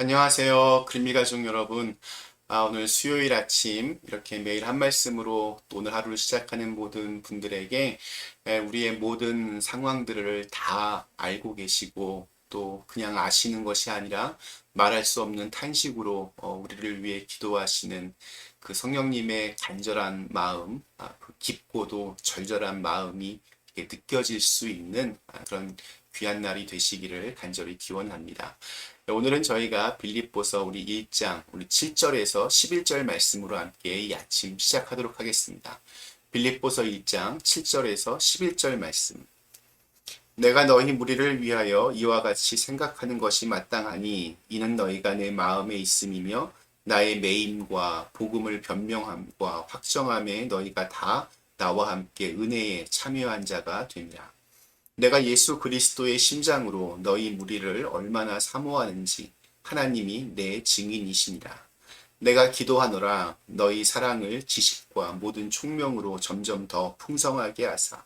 안녕하세요. 그림미 가족 여러분. 아, 오늘 수요일 아침 이렇게 매일 한 말씀으로 또 오늘 하루를 시작하는 모든 분들에게 에, 우리의 모든 상황들을 다 알고 계시고 또 그냥 아시는 것이 아니라 말할 수 없는 탄식으로 어, 우리를 위해 기도하시는 그 성령님의 간절한 마음, 아, 그 깊고도 절절한 마음이 느껴질 수 있는 아, 그런 귀한 날이 되시기를 간절히 기원합니다. 네, 오늘은 저희가 빌립보서 우리 1장 우리 7절에서 11절 말씀으로 함께 이 아침 시작하도록 하겠습니다. 빌립보서 1장 7절에서 11절 말씀. 내가 너희 무리를 위하여 이와 같이 생각하는 것이 마땅하니 이는 너희가 내 마음에 있음이며 나의 매임과 복음을 변명함과 확정함에 너희가 다 나와 함께 은혜에 참여한 자가 됩니다. 내가 예수 그리스도의 심장으로 너희 무리를 얼마나 사모하는지 하나님이 내 증인이시니라. 내가 기도하노라 너희 사랑을 지식과 모든 총명으로 점점 더 풍성하게 하사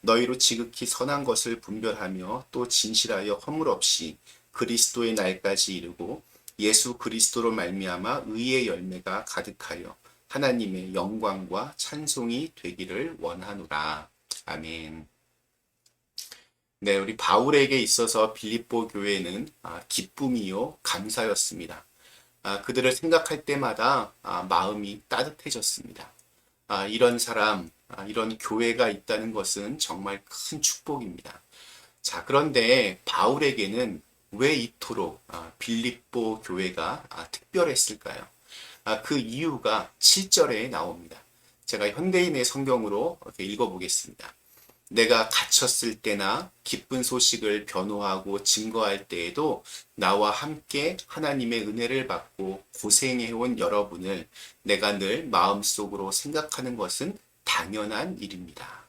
너희로 지극히 선한 것을 분별하며 또 진실하여 허물 없이 그리스도의 날까지 이르고 예수 그리스도로 말미암아 의의 열매가 가득하여 하나님의 영광과 찬송이 되기를 원하노라. 아멘. 네, 우리 바울에게 있어서 빌립보 교회는 아, 기쁨이요 감사였습니다. 아, 그들을 생각할 때마다 아, 마음이 따뜻해졌습니다. 아, 이런 사람, 아, 이런 교회가 있다는 것은 정말 큰 축복입니다. 자, 그런데 바울에게는 왜 이토록 아, 빌립보 교회가 아, 특별했을까요? 아, 그 이유가 7절에 나옵니다. 제가 현대인의 성경으로 읽어보겠습니다. 내가 갇혔을 때나 기쁜 소식을 변호하고 증거할 때에도 나와 함께 하나님의 은혜를 받고 고생해온 여러분을 내가 늘 마음속으로 생각하는 것은 당연한 일입니다.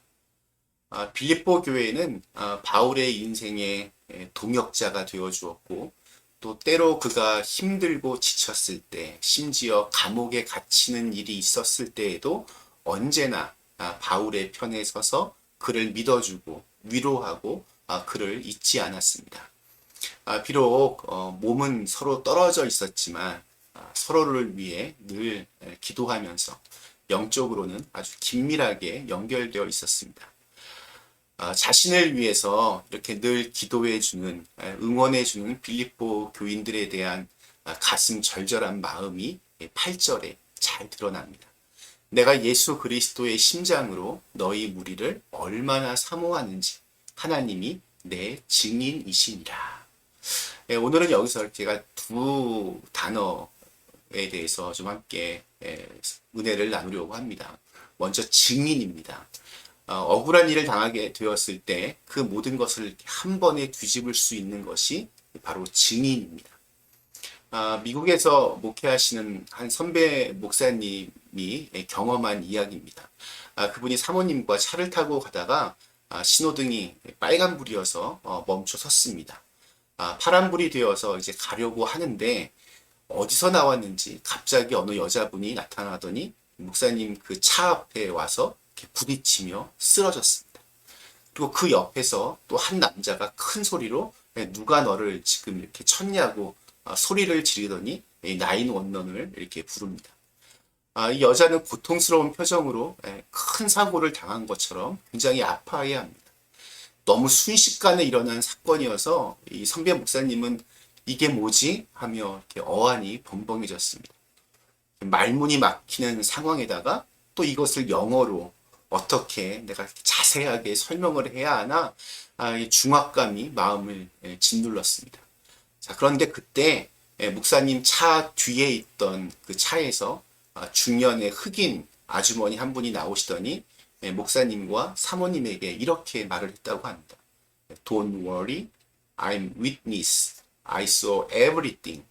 아, 빌립보 교회는 아, 바울의 인생의 에, 동역자가 되어 주었고 또 때로 그가 힘들고 지쳤을 때 심지어 감옥에 갇히는 일이 있었을 때에도 언제나 아, 바울의 편에 서서 그를 믿어주고 위로하고 아, 그를 잊지 않았습니다. 아, 비록 어, 몸은 서로 떨어져 있었지만 아, 서로를 위해 늘 에, 기도하면서 영적으로는 아주 긴밀하게 연결되어 있었습니다. 아, 자신을 위해서 이렇게 늘 기도해주는, 에, 응원해주는 빌립보 교인들에 대한 아, 가슴 절절한 마음이 8절에 잘 드러납니다. 내가 예수 그리스도의 심장으로 너희 무리를 얼마나 사모하는지 하나님이 내 증인이시니라. 예, 오늘은 여기서 제가 두 단어에 대해서 좀 함께 예, 은혜를 나누려고 합니다. 먼저 증인입니다. 어, 억울한 일을 당하게 되었을 때 그 모든 것을 한 번에 뒤집을 수 있는 것이 바로 증인입니다. 아, 미국에서 목회하시는 한 선배 목사님 이 경험한 이야기입니다. 아, 그분이 사모님과 차를 타고 가다가 아, 신호등이 빨간불이어서 어, 멈춰 섰습니다. 아, 파란불이 되어서 이제 가려고 하는데 어디서 나왔는지 갑자기 어느 여자분이 나타나더니 목사님 그 차 앞에 와서 부딪히며 쓰러졌습니다. 그리고 그 옆에서 또 한 남자가 큰 소리로 누가 너를 지금 이렇게 쳤냐고 아, 소리를 지르더니 911을 이렇게 부릅니다. 아, 이 여자는 고통스러운 표정으로 예, 큰 사고를 당한 것처럼 굉장히 아파해야 합니다. 너무 순식간에 일어난 사건이어서 이 선배 목사님은 이게 뭐지? 하며 어안이 벙벙해졌습니다. 말문이 막히는 상황에다가 또 이것을 영어로 어떻게 내가 자세하게 설명을 해야 하나 아, 이 중압감이 마음을 예, 짓눌렀습니다. 자, 그런데 그때 예, 목사님 차 뒤에 있던 그 차에서 아, 중년의 흑인 아주머니 한 분이 나오시더니 예, 목사님과 사모님에게 이렇게 말을 했다고 합니다. Don't worry, I'm witness. I saw everything.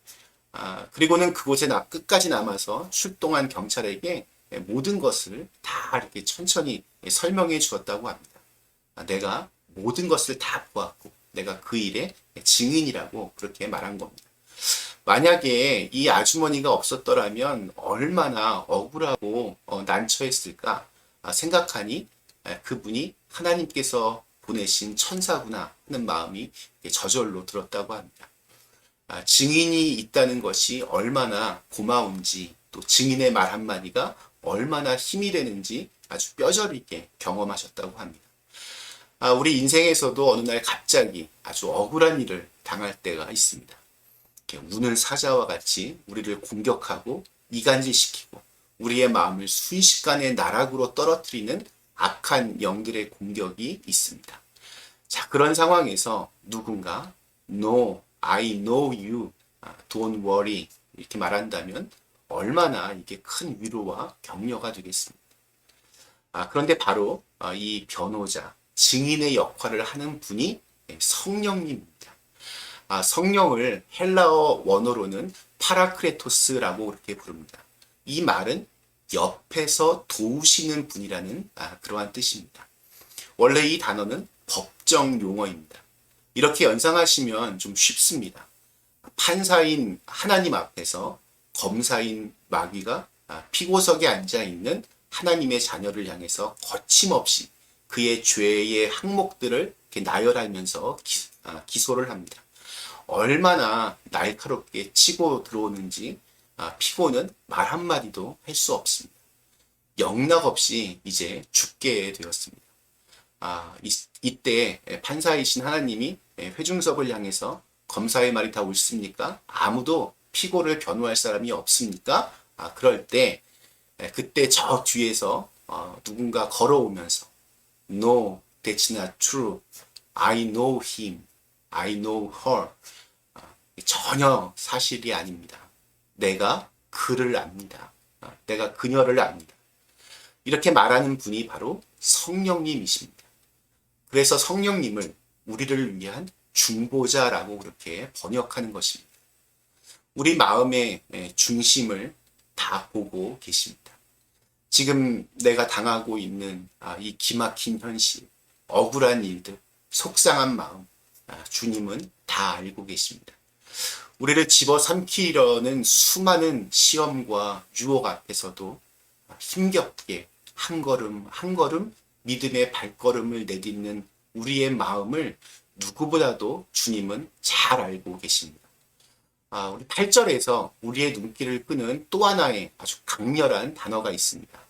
아, 그리고는 그곳에 나, 끝까지 남아서 출동한 경찰에게 예, 모든 것을 다 이렇게 천천히 설명해 주었다고 합니다. 아, 내가 모든 것을 다 보았고, 내가 그 일의 증인이라고 그렇게 말한 겁니다. 만약에 이 아주머니가 없었더라면 얼마나 억울하고 어, 난처했을까 아, 생각하니 그분이 하나님께서 보내신 천사구나 하는 마음이 저절로 들었다고 합니다. 아, 증인이 있다는 것이 얼마나 고마운지 또 증인의 말 한마디가 얼마나 힘이 되는지 아주 뼈저리게 경험하셨다고 합니다. 아, 우리 인생에서도 어느 날 갑자기 아주 억울한 일을 당할 때가 있습니다. 우는 사자와 같이 우리를 공격하고 이간질시키고 우리의 마음을 순식간에 나락으로 떨어뜨리는 악한 영들의 공격이 있습니다. 자, 그런 상황에서 누군가 No, I know you, 아, don't worry 이렇게 말한다면 얼마나 이게 큰 위로와 격려가 되겠습니까? 아, 그런데 바로 아, 이 변호자, 증인의 역할을 하는 분이 예, 성령님입니다. 아, 성령을 헬라어 원어로는 파라크레토스라고 그렇게 부릅니다. 이 말은 옆에서 도우시는 분이라는 아, 그러한 뜻입니다. 원래 이 단어는 법정 용어입니다. 이렇게 연상하시면 좀 쉽습니다. 판사인 하나님 앞에서 검사인 마귀가 아, 피고석에 앉아 있는 하나님의 자녀를 향해서 거침없이 그의 죄의 항목들을 이렇게 나열하면서 기, 아, 기소를 합니다. 얼마나 날카롭게 치고 들어오는지 아, 피고는 말 한마디도 할 수 없습니다. 영락 없이 이제 죽게 되었습니다. 아, 이, 이때 판사이신 하나님이 회중석을 향해서 검사의 말이 다 옳습니까? 아무도 피고를 변호할 사람이 없습니까? 아, 그럴 때 그때 저 뒤에서 어, 누군가 걸어오면서 No, that's not true. I know him. I know her. 아, 전혀 사실이 아닙니다. 내가 그를 압니다. 아, 내가 그녀를 압니다. 이렇게 말하는 분이 바로 성령님이십니다. 그래서 성령님을 우리를 위한 중보자라고 그렇게 번역하는 것입니다. 우리 마음의 중심을 다 보고 계십니다. 지금 내가 당하고 있는 아, 이 기막힌 현실, 억울한 일들, 속상한 마음, 아, 주님은 다 알고 계십니다. 우리를 집어삼키려는 수많은 시험과 유혹 앞에서도 힘겹게 한 걸음 한 걸음 믿음의 발걸음을 내딛는 우리의 마음을 누구보다도 주님은 잘 알고 계십니다. 아, 우리 8절에서 우리의 눈길을 끄는 또 하나의 아주 강렬한 단어가 있습니다.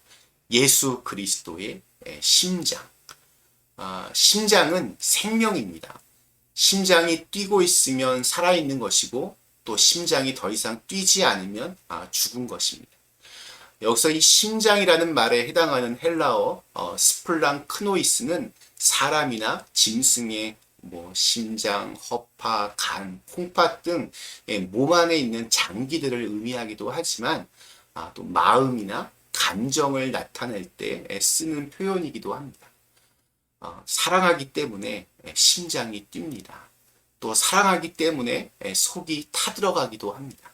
예수 그리스도의 심장. 아, 심장은 생명입니다. 심장이 뛰고 있으면 살아있는 것이고 또 심장이 더 이상 뛰지 않으면 아, 죽은 것입니다. 여기서 이 심장이라는 말에 해당하는 헬라어 어, 스플랑 크노이스는 사람이나 짐승의 뭐 심장, 허파, 간, 콩팥 등 몸 안에 있는 장기들을 의미하기도 하지만 아, 또 마음이나 감정을 나타낼 때 쓰는 표현이기도 합니다. 어, 사랑하기 때문에 심장이 뜁니다. 또 사랑하기 때문에 속이 타들어가기도 합니다.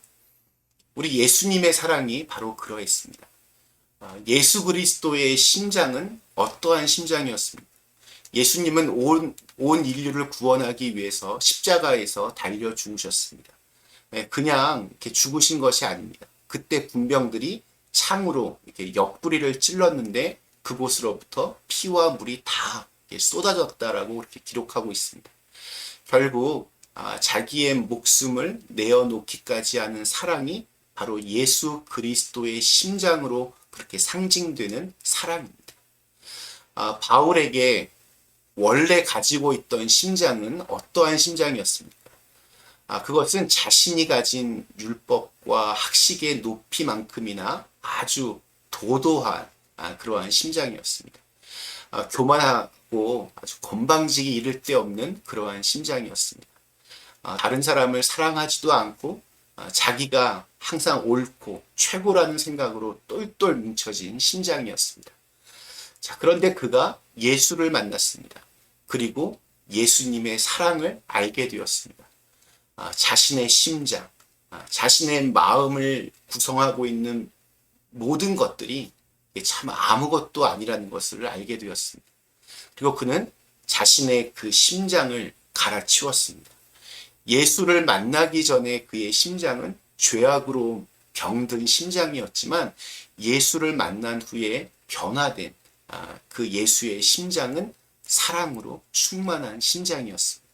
우리 예수님의 사랑이 바로 그러했습니다. 어, 예수 그리스도의 심장은 어떠한 심장이었습니까? 예수님은 온, 온 인류를 구원하기 위해서 십자가에서 달려 죽으셨습니다. 예, 그냥 이렇게 죽으신 것이 아닙니다. 그때 군병들이 창으로 이렇게 옆구리를 찔렀는데 그곳으로부터 피와 물이 다 쏟아졌다라고 이렇게 기록하고 있습니다. 결국 아, 자기의 목숨을 내어놓기까지 하는 사랑이 바로 예수 그리스도의 심장으로 그렇게 상징되는 사랑입니다. 아, 바울에게 원래 가지고 있던 심장은 어떠한 심장이었습니까? 아, 그것은 자신이 가진 율법과 학식의 높이만큼이나 아주 도도한 아, 그러한 심장이었습니다. 아, 교만하 고 아주 건방지기 이를 데 없는 그러한 심장이었습니다. 아, 다른 사람을 사랑하지도 않고 아, 자기가 항상 옳고 최고라는 생각으로 똘똘 뭉쳐진 심장이었습니다. 자, 그런데 그가 예수를 만났습니다. 그리고 예수님의 사랑을 알게 되었습니다. 아, 자신의 심장, 아, 자신의 마음을 구성하고 있는 모든 것들이 참 아무것도 아니라는 것을 알게 되었습니다. 그리고 그는 자신의 그 심장을 갈아치웠습니다. 예수를 만나기 전에 그의 심장은 죄악으로 병든 심장이었지만 예수를 만난 후에 변화된 아, 그 예수의 심장은 사랑으로 충만한 심장이었습니다.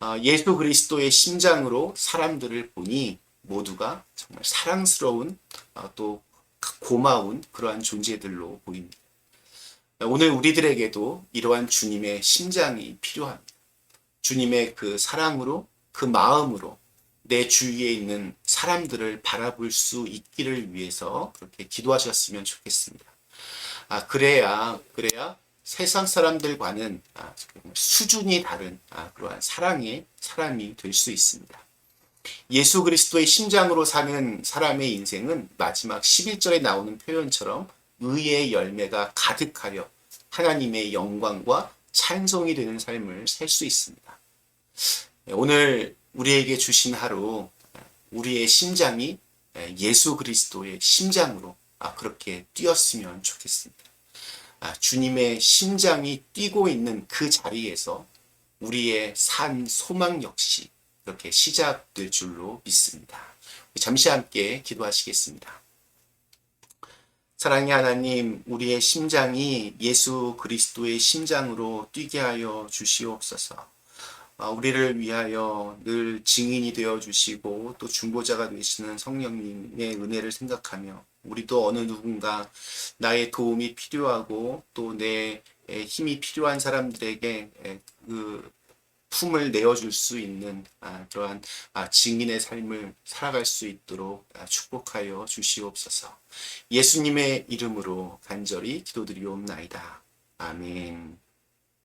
아, 예수 그리스도의 심장으로 사람들을 보니 모두가 정말 사랑스러운 아, 또 고마운 그러한 존재들로 보입니다. 오늘 우리들에게도 이러한 주님의 심장이 필요합니다. 주님의 그 사랑으로 그 마음으로 내 주위에 있는 사람들을 바라볼 수 있기를 위해서 그렇게 기도하셨으면 좋겠습니다. 아, 그래야, 그래야 세상 사람들과는 아, 수준이 다른 아, 그러한 사랑의 사람이 될 수 있습니다. 예수 그리스도의 심장으로 사는 사람의 인생은 마지막 11절에 나오는 표현처럼 의의 열매가 가득하여 하나님의 영광과 찬송이 되는 삶을 살 수 있습니다. 네, 오늘 우리에게 주신 하루 우리의 심장이 예수 그리스도의 심장으로 아, 그렇게 뛰었으면 좋겠습니다. 아, 주님의 심장이 뛰고 있는 그 자리에서 우리의 산 소망 역시 이렇게 시작될 줄로 믿습니다. 잠시 함께 기도하시겠습니다. 사랑의 하나님, 우리의 심장이 예수 그리스도의 심장으로 뛰게 하여 주시옵소서. 아, 우리를 위하여 늘 증인이 되어 주시고 또 중보자가 되시는 성령님의 은혜를 생각하며 우리도 어느 누군가 나의 도움이 필요하고 또 내 힘이 필요한 사람들에게 그 품을 내어줄 수 있는 아, 그러한 아, 증인의 삶을 살아갈 수 있도록 아, 축복하여 주시옵소서. 예수님의 이름으로 간절히 기도드리옵나이다. 아멘.